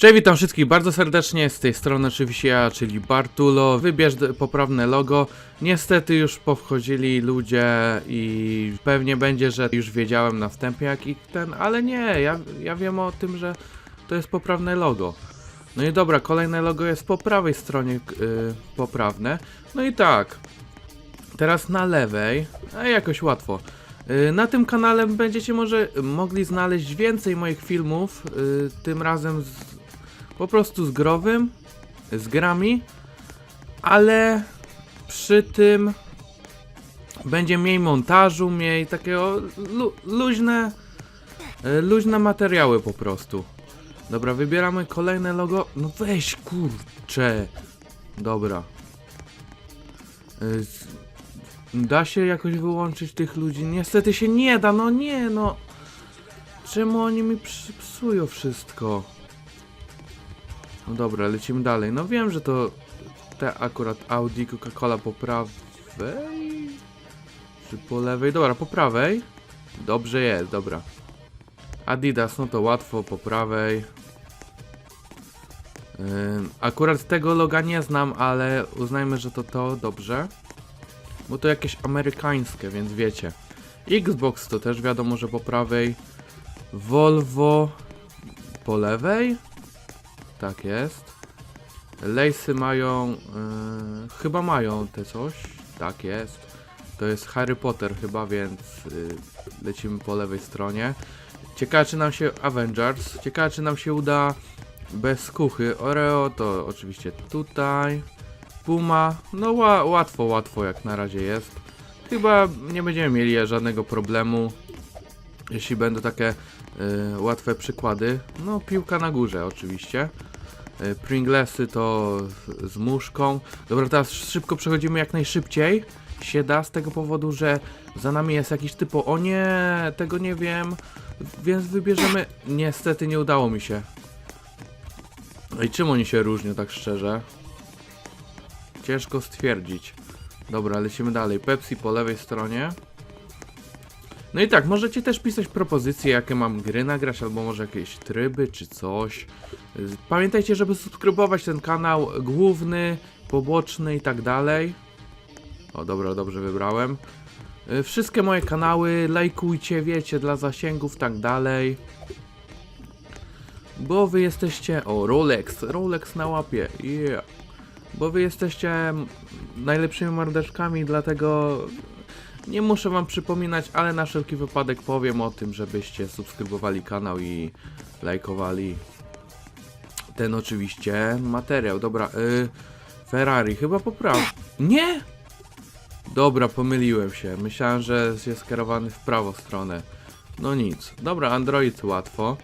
Cześć, witam wszystkich bardzo serdecznie, z tej strony oczywiście ja, czyli Bartulo. Wybierz poprawne logo. Niestety już powchodzili ludzie i pewnie będzie, że już wiedziałem na wstępie jaki ten, ale nie, ja, ja wiem o tym, że to jest poprawne logo. No i dobra, kolejne logo jest po prawej stronie k- y, poprawne. No i tak, teraz na lewej, a jakoś łatwo. Y, Na tym kanale będziecie może mogli znaleźć więcej moich filmów, y, tym razem z, po prostu z growym, z grami, ale przy tym będzie mniej montażu, mniej takiego lu, luźne, y, luźne materiały po prostu. Dobra, wybieramy kolejne logo. No weź kurcze. Dobra. Z- Da się jakoś wyłączyć tych ludzi? Niestety się nie da, no nie, no. Czemu oni mi psują wszystko? No dobra, lecimy dalej. No wiem, że to te akurat Audi Coca-Cola po prawej? Czy po lewej? Dobra, po prawej. Dobrze jest, dobra. Adidas, no to łatwo, po prawej. Ym, akurat tego loga nie znam, ale uznajmy, że to to dobrze. Bo to jakieś amerykańskie, więc wiecie. Xbox to też wiadomo, że po prawej. Volvo po lewej. Tak jest. Lejsy mają. Yy, chyba mają te coś. Tak jest. To jest Harry Potter chyba, więc yy, lecimy po lewej stronie. Ciekawe czy nam się Avengers. Ciekawe czy nam się uda bez kuchy. Oreo to oczywiście tutaj. Puma, no ła, łatwo, łatwo jak na razie jest. Chyba nie będziemy mieli żadnego problemu, jeśli będą takie y, łatwe przykłady. No, piłka na górze oczywiście. Y, Pringlesy to z- muszką. Dobra, teraz szybko przechodzimy jak najszybciej. Się da z tego powodu, że za nami jest jakiś typo. O nie, tego nie wiem. Więc wybierzemy. Niestety nie udało mi się. No i czym oni się różnią, tak szczerze? Ciężko stwierdzić. Dobra, lecimy dalej. Pepsi po lewej stronie. No i tak, możecie też pisać propozycje, jakie mam gry nagrać, albo może jakieś tryby, czy coś. Y, Pamiętajcie, żeby subskrybować ten kanał główny, poboczny i tak dalej. O, dobra, dobrze wybrałem. Y, Wszystkie moje kanały lajkujcie, wiecie, dla zasięgów, tak dalej. Bo wy jesteście... O, Rolex, Rolex na łapie, yeah. Bo wy jesteście najlepszymi mordeczkami, dlatego nie muszę wam przypominać, ale na wszelki wypadek powiem o tym, żebyście subskrybowali kanał i lajkowali ten oczywiście materiał. Dobra, y, Ferrari, chyba popraw. Nie! Dobra, pomyliłem się. Myślałem, że jest skierowany w prawą stronę. No nic. Dobra, Android łatwo.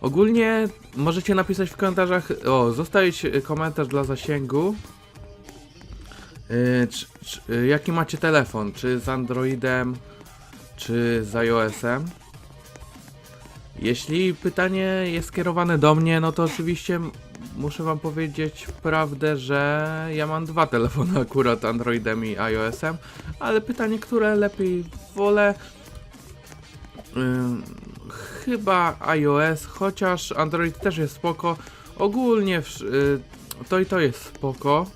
Ogólnie możecie napisać w komentarzach, o, zostawić komentarz dla zasięgu. Yy, czy, czy, y, jaki macie telefon? Czy z Androidem, czy z iOS-em? Jeśli pytanie jest skierowane do mnie, no to oczywiście muszę wam powiedzieć prawdę, że ja mam dwa telefony akurat Androidem i iOS-em, ale pytanie, które lepiej wolę, Ym, chyba iOS, chociaż Android też jest spoko. Ogólnie wsz- y, to i to jest spoko.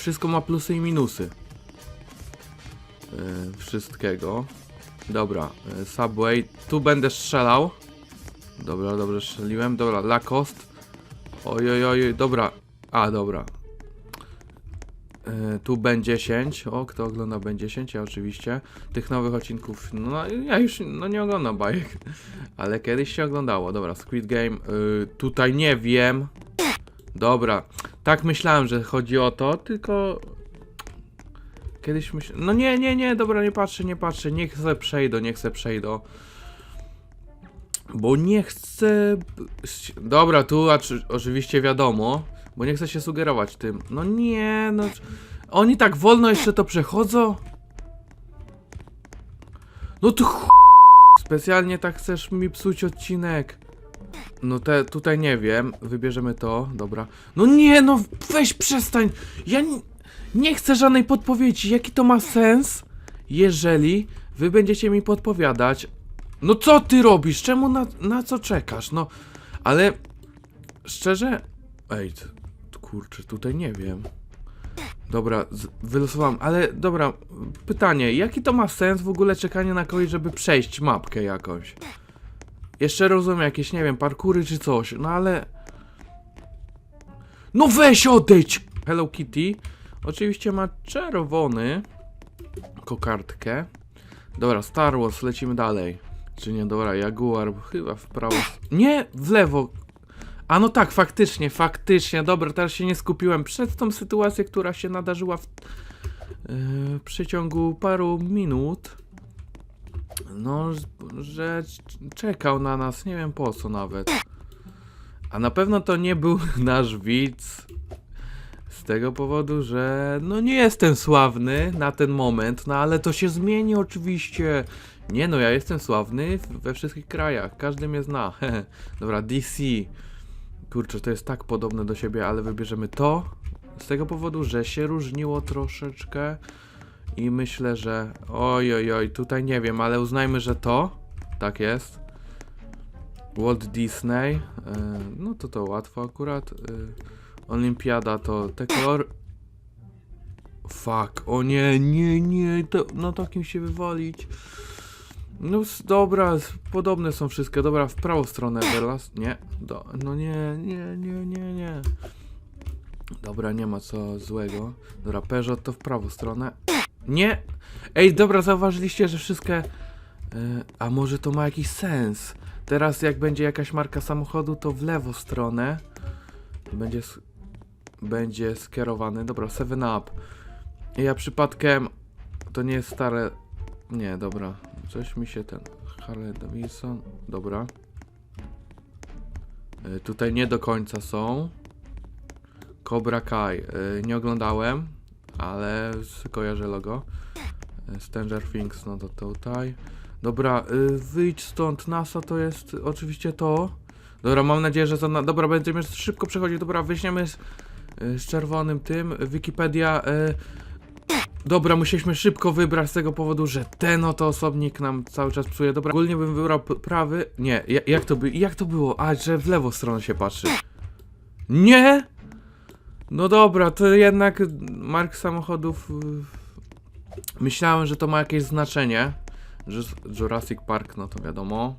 Wszystko ma plusy i minusy. Y, wszystkiego. Dobra, y, Subway. Tu będę strzelał. Dobra, dobrze strzeliłem. Dobra, Lacoste. Oj, oj, dobra. A, dobra. Y, tu będzie 10. O, kto ogląda będzie 10? Ja oczywiście. Tych nowych odcinków, no ja już no, nie oglądam bajek. Ale kiedyś się oglądało. Dobra, Squid Game. Y, tutaj nie wiem. Dobra, tak myślałem, że chodzi o to, tylko. Kiedyś myślałem. No nie, nie, nie, dobra, nie patrzę, nie patrzę. Niech se przejdą, niech se przejdą. Bo nie chcę. Dobra, tu oczy- oczywiście wiadomo, bo nie chcę się sugerować tym. No nie, no. Oni tak wolno jeszcze to przechodzą? No to ch... Specjalnie tak chcesz mi psuć odcinek. No te, tutaj nie wiem, wybierzemy to, dobra. No nie, no weź przestań, ja nie, nie chcę żadnej podpowiedzi, jaki to ma sens, jeżeli wy będziecie mi podpowiadać. No co ty robisz, czemu na, na co czekasz, no, ale szczerze... Ej, kurczę, tutaj nie wiem. Dobra, wylosowałem, ale dobra, pytanie, jaki to ma sens w ogóle czekanie na kogoś, żeby przejść mapkę jakąś? Jeszcze rozumiem jakieś, nie wiem, parkury czy coś, no ale... No weź odejdź! Hello Kitty. Oczywiście ma czerwony kokardkę. Dobra, Star Wars, lecimy dalej. Czy nie, dobra, Jaguar, chyba w prawo. Nie, w lewo. A no tak, faktycznie, faktycznie. Dobra, teraz się nie skupiłem. Przez tą sytuację, która się nadarzyła w yy, przeciągu paru minut. No, że czekał na nas, nie wiem po co nawet. A na pewno to nie był nasz widz. Z tego powodu, że no nie jestem sławny na ten moment, no ale to się zmieni oczywiście. Nie no, ja jestem sławny we wszystkich krajach, każdy mnie zna. Dobra, DC. Kurczę, to jest tak podobne do siebie, ale wybierzemy to. Z tego powodu, że się różniło troszeczkę. I myślę, że. Oj, oj, oj, tutaj nie wiem, ale uznajmy, że to. Tak jest. Walt Disney. e, No to to łatwo akurat. e, Olimpiada to te kolory. Fuck, o nie, nie, nie, to, na takim się wywalić. No dobra, podobne są wszystkie. Dobra, w prawą stronę teraz. Nie, do, no nie, nie, nie, nie, nie. Dobra, nie ma co złego. Dobra, Peugeot to w prawą stronę. Nie! Ej, dobra, zauważyliście, że wszystkie... e, a może to ma jakiś sens? Teraz jak będzie jakaś marka samochodu, to w lewą stronę będzie, będzie skierowany. Dobra, 7 Up. Ja przypadkiem... To nie jest stare... Nie, dobra. Coś mi się ten... Harley Davidson. Dobra. E, Tutaj nie do końca są. Cobra Kai. E, Nie oglądałem, ale kojarzę logo. E, Stranger Things, no to tutaj. Dobra, y, wyjdź stąd. NASA to jest oczywiście to. Dobra, mam nadzieję, że to na... Dobra, będziemy szybko przechodzić. Dobra, weźmiemy z, y, z czerwonym tym. Wikipedia. Y... Dobra, musieliśmy szybko wybrać z tego powodu, że ten oto osobnik nam cały czas psuje. Dobra, ogólnie bym wybrał prawy. Nie, ja, jak to by, jak to było? A, że w lewą stronę się patrzy. Nie! No dobra, to jednak mark samochodów. y, Myślałem, że to ma jakieś znaczenie. Jurassic Park, no to wiadomo.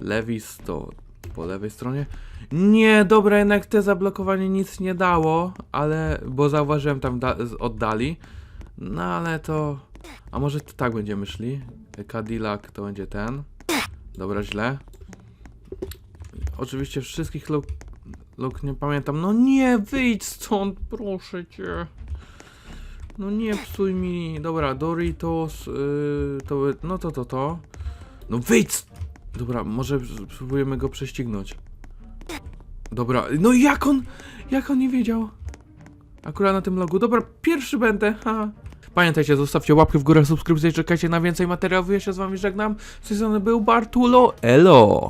Levis to po lewej stronie. Nie, dobra, jednak te zablokowanie nic nie dało, ale. Bo zauważyłem tam oddali. No ale to. A może to tak będziemy szli? Cadillac to będzie ten. Dobra, źle. Oczywiście wszystkich luk, luk nie pamiętam. No nie, wyjdź stąd, proszę cię. No nie psuj mi. Dobra, Doritos. Yy, to, no to to to. No wyjdź! Dobra, może spróbujemy go prześcignąć. Dobra, no jak on. Jak on nie wiedział? Akurat na tym logu. Dobra, pierwszy będę. Ha. Pamiętajcie, zostawcie łapkę w górę, subskrypcję czekajcie na więcej materiałów. Ja się z wami żegnam. Z był Bartulo. Elo!